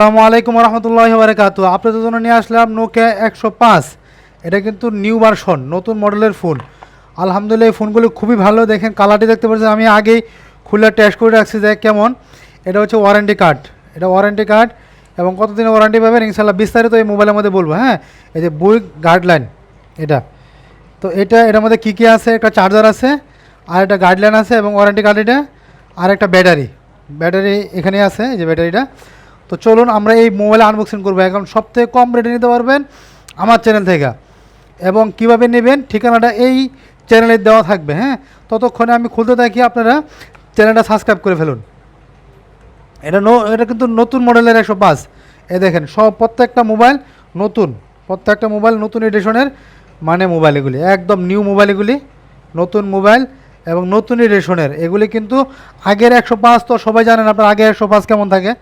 আসসালামু আলাইকুম রহমতুল্লাহ বারকাত আপনাদের জন্য নিয়ে আসলাম নোকিয়া একশো পাঁচ। এটা কিন্তু নিউ ভার্সন, নতুন মডেলের ফোন আলহামদুলিল্লাহ এই ফোনগুলো খুবই ভালো। দেখেন কালারটি দেখতে পাচ্ছেন, আমি আগেই খুলে টেস্ট করে রাখছি, দেখ কেমন। এটা হচ্ছে ওয়ারেন্টি কার্ড এটা ওয়ারেন্টি কার্ড এবং কতদিনের ওয়ারেন্টি পাবেন ইনশাল্লাহ বিস্তারিত এই মোবাইলের মধ্যে বলব হ্যাঁ? এই যে বুইক গাইডলাইন এটা। তো এটা এটার মধ্যে কী কী আছে? একটা চার্জার আছে, আর একটা গাইডলাইন আছে এবং ওয়ারেন্টি কার্ড এটা, আর একটা ব্যাটারি ব্যাটারি এখানে আছে, এই যে ব্যাটারিটা তো চলুন আমরা এই মোবাইলে আনবক্সিং করব। এখন সবথেকে কম রেটে নিতে পারবেন আমার চ্যানেল থেকে। এবং কীভাবে নেবেন, ঠিকানাটা এই চ্যানেলে দেওয়া থাকবে হ্যাঁ? ততক্ষণে আমি খুলতে থাকি, আপনারা চ্যানেলটা সাবস্ক্রাইব করে ফেলুন। এটা নো, এটা কিন্তু নতুন মডেলের একশো পাঁচ এ দেখেন, সব প্রত্যেকটা মোবাইল নতুন, প্রত্যেকটা মোবাইল নতুন এডিশনের মানে মোবাইল এগুলি, একদম নিউ মোবাইল এগুলি, নতুন মোবাইল এবং নতুন এডিশনের এগুলি কিন্তু আগের একশো পাঁচ তো সবাই জানেন, আপনার আগের একশো পাঁচ কেমন থাকে?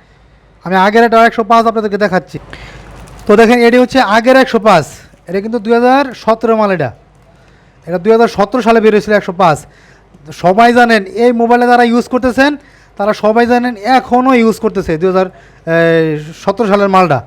আমি আগের একটা একশো পাঁচ আপনাদেরকে দেখাচ্ছি। তো দেখেন, এটি হচ্ছে আগের একশো পাঁচ। এটা কিন্তু দুই হাজার সতেরো মাল এটা। এটা দুই হাজার সতেরো সালে বেরিয়েছিল একশো পাঁচ। সবাই জানেন, এই মোবাইলে যারা ইউজ করতেছেন, তারা সবাই জানেন এখনও ইউজ করতেছে দু হাজার সতেরো সালের মালটা।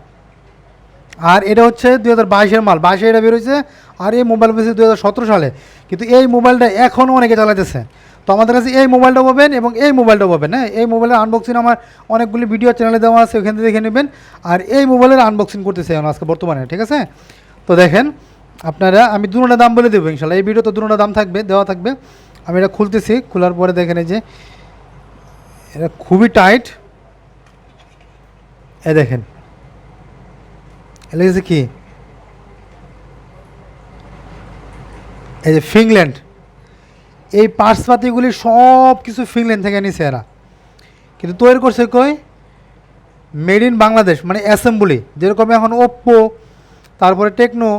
আর এটা হচ্ছে দুই হাজার বাইশের মাল। বাইশে এটা বেরোয়েছে আর এই মোবাইল বেরিয়েছে দু হাজার সতেরো সালে। কিন্তু এই মোবাইলটা এখনও অনেকে চালাতেছে তো আমাদের কাছে এই মোবাইলটা পাবেন এবং এই মোবাইলটা পাবেন হ্যাঁ? এই মোবাইলের আনবক্সিং আমার অনেকগুলি ভিডিও চ্যানেলে দেওয়া আছে ওখান থেকে দেখে নেবেন। আর এই মোবাইলের আনবক্সিং করতেছে এখন আজকে বর্তমানে, ঠিক আছে? তো দেখেন, আপনারা, আমি দুটোটা দাম বলে দেবো ইনশাল্লাহ এই ভিডিও তো দুটোটা দাম থাকবে, দেওয়া থাকবে। আমি এটা খুলতেছি, খোলার পরে দেখেন এই যে, এটা খুবই টাইট এ দেখেন লেগেছে কি? এই যে ফিনল্যান্ড এই পার্সপাতিগুলি সব কিছু ফিনল্যান্ড থেকে নিছে এরা। কিন্তু তৈরি করছে কই? মেড ইন বাংলাদেশ মানে অ্যাসেম্বলি যেরকম এখন ওপ্পো তারপরে টেকনো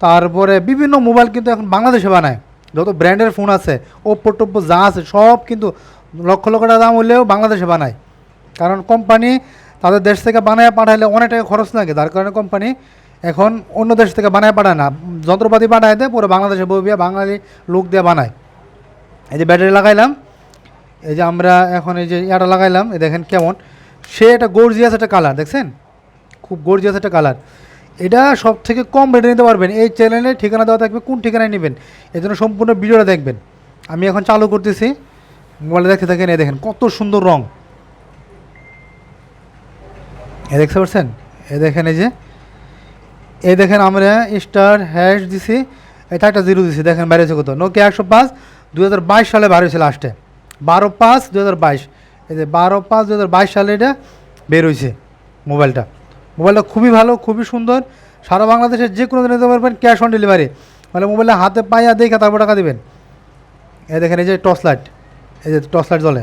তারপরে বিভিন্ন মোবাইল কিন্তু এখন বাংলাদেশে বানায়। যত ব্র্যান্ডের ফোন আছে ওপ্পো টোপ্পো যা আছে, সব কিন্তু লক্ষ লক্ষ টাকা দাম হলেও বাংলাদেশে বানায়। কারণ কোম্পানি তাদের দেশ থেকে বানায় পাঠাইলে অনেক টাকা খরচ লাগে, যার কারণে কোম্পানি এখন অন্য দেশ থেকে বানায় পাঠায় না। যন্ত্রপাতি পাঠায় দেয়, পুরো বাংলাদেশে বইবিয়া বাঙালি লোক দিয়ে বানায়। এই যে ব্যাটারি লাগাইলাম, এই যে আমরা এখন এই যে ইয়াটা লাগাইলাম, এই দেখেন কেমন। সে একটা গর্জিয়াস একটা কালার দেখছেন? খুব গর্জিয়াস একটা কালার এটা সব থেকে কম রেটে নিতে পারবেন। এই চ্যানেলে ঠিকানা দেওয়া থাকবে, কোন ঠিকানায় নেবেন? এই জন্য সম্পূর্ণ ভিডিওটা দেখবেন। আমি এখন চালু করতেছি। মোবাইলে দেখতে থাকেন, এই দেখেন, কত সুন্দর রং। এ দেখতে পাচ্ছেন? এ দেখেন এই যে, এই দেখেন আমরা স্টার হ্যাশ দিছি এটা একটা জিরো দিছি, দেখেন বাইরেছে কত। নোকিয়া একশো পাঁচ দু হাজার বাইশ সালে বার হয়েছে লাস্টে বারো পাঁচ দু হাজার বাইশ। এই যে বারো পাঁচ দু হাজার বাইশ সালে এটা বের হয়েছে মোবাইলটা। মোবাইলটা খুবই ভালো, খুবই সুন্দর। সারা বাংলাদেশের যে কোনো দিন নিতে পারবেন ক্যাশ অন ডেলিভারি মানে মোবাইলটা হাতে পাইয়া দেখে তারপর টাকা দেবেন। এই দেখেন, এই যে টর্চ লাইট এই যে টর্চ লাইট জ্বলে।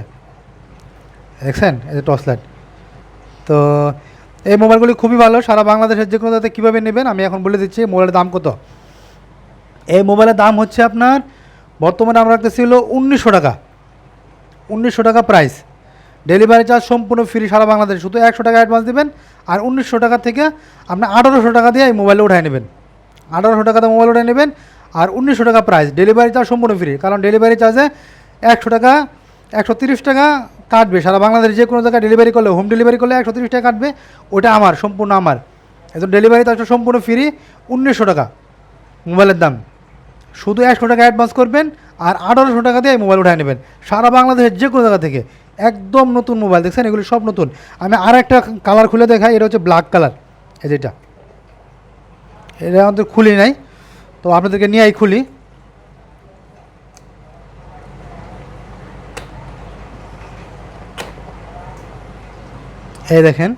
দেখছেন? এই যে টর্চ লাইট তো এই মোবাইলগুলি খুবই ভালো। সারা বাংলাদেশের যে কোনো জায়গাতে কীভাবে নেবেন, আমি এখন বলে দিচ্ছি, মোবাইলের দাম কত? এই মোবাইলের দাম হচ্ছে আপনার বর্তমানে আমরা রাখতেছি হলো উনিশশো টাকা। উনিশশো টাকা প্রাইস ডেলিভারি চার্জ সম্পূর্ণ ফ্রি সারা বাংলাদেশ। শুধু একশো টাকা অ্যাডভান্স দেবেন আর উনিশশো টাকা থেকে আপনি আঠারোশো টাকা দিয়ে এই মোবাইলে উঠায় নেবেন। আঠারোশো টাকাতে মোবাইল উঠায় নেবেন আর উনিশশো টাকা প্রাইস ডেলিভারি চার্জ সম্পূর্ণ ফ্রি কারণ ডেলিভারি চার্জে একশো টাকা, একশো তিরিশ টাকা কাটবে। সারা বাংলাদেশে যে কোনো জায়গায় ডেলিভারি করলে হোম ডেলিভারি করলে একশো তিরিশ টাকা কাটবে। ওটা আমার, সম্পূর্ণ আমার। একদম ডেলিভারি চার্জটা সম্পূর্ণ ফ্রি উনিশশো টাকা। মোবাইলের দাম। শুধু একশো টাকা অ্যাডভান্স করবেন আর আঠারোশো টাকা দিয়ে মোবাইল উঠায় নেবেন। সারা বাংলাদেশের যে কোনো জায়গা থেকে। একদম নতুন মোবাইল দেখছেন? এগুলি সব নতুন। আমি আর একটা কালার খুলে দেখাই, এটা হচ্ছে ব্ল্যাক কালার এই যেটা এটা। আমাদের খুলি নাই। তো আপনাদেরকে নিয়েই খুলি। এই দেখেন।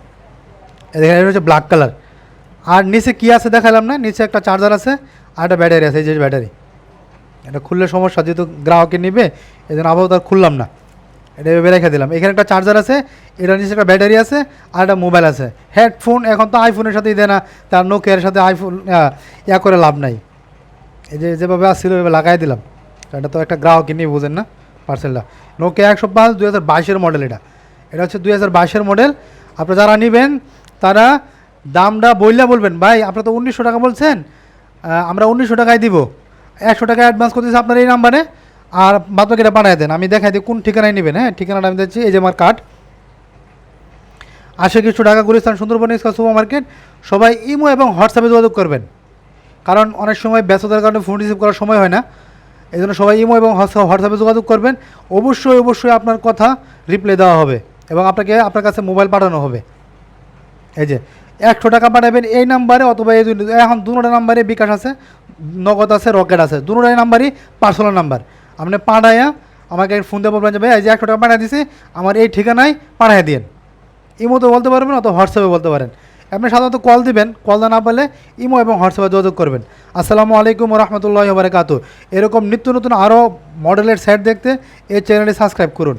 এই দেখেন, এটা হচ্ছে ব্ল্যাক কালার আর নিচে কী আছে দেখালাম না? নিচে একটা চার্জার আছে আর একটা ব্যাটারি আছে, এই যে ব্যাটারি। এটা খুললে সমস্যা, যেহেতু গ্রাহকে নিবে এই জন্য আপাতত আর খুললাম না। এটা এভাবে রেখে দিলাম। এখানে একটা চার্জার আছে, এটার নিচে একটা ব্যাটারি আছে, আর একটা মোবাইল আছে। হেডফোন এখন তো আইফোনের সাথেই দেয় না, তার নোকিয়ার সাথে আইফোন ইয়া করে লাভ নাই। এই যে যেভাবে আসছিল, ওইভাবে লাগাই দিলাম। এটা তো একটা গ্রাহকই নিয়ে বুঝেন না পার্সেলটা নোকিয়া একশো পাঁচ, দুই হাজার বাইশের মডেল এটা। এটা হচ্ছে দুই হাজার বাইশের মডেল আপনারা যারা নেবেন, তারা দামটা বললে বলবেন, ভাই, আপনারা তো উনিশশো টাকা বলছেন আমরা উনিশশো টাকায় দিব। একশো টাকা অ্যাডভান্স করতেছি আপনার এই নাম্বারে আর বাদ বাকিটা পাঠিয়ে দেন। আমি দেখাই দিই কোন ঠিকানায় নেবেন হ্যাঁ? ঠিকানাটা আমি দিচ্ছি, এই যে আমার কার্ড আশি কিছু টাকা গুলিস্তান, সুন্দরবন ইস্কা সুপার মার্কেট সবাই ইমো এবং হোয়াটসঅ্যাপে যোগাযোগ করবেন। কারণ অনেক সময় ব্যস্ততার কারণে ফোন রিসিভ করার সময় হয় না। এই জন্য সবাই ইমো এবং হোয়াটসঅ্যাপে যোগাযোগ করবেন। অবশ্যই অবশ্যই আপনার কথা রিপ্লাই দেওয়া হবে এবং আপনাকে, আপনার কাছে মোবাইল পাঠানো হবে। এই যে, একশো টাকা পাঠাবেন এই নাম্বারে অথবা এই এখন দুটো নাম্বারে বিকাশ আছে। নগদ আছে, রকেট আছে। দুটোটাই নাম্বারই পার্সোনাল নাম্বার আপনি পাঠাইয়া আমাকে ফোন দিয়ে বলবেন যে, ভাই, এই যে একশো টাকা পাঠিয়ে দিছি, আমার এই ঠিকানায় পাঠিয়ে দিন ইমোতে বলতে পারবেন অথবা হোয়াটসঅ্যাপে বলতে পারেন। আপনি সাধারণত কল দিবেন কল না পেলে ইমো এবং হোয়াটসঅ্যাপে যোগাযোগ করবেন। আসসালামু আলাইকুম রহমতুল্লাহ বারকাতু এরকম নিত্য নতুন আরও মডেলের সেট দেখতে এই চ্যানেলটি সাবস্ক্রাইব করুন।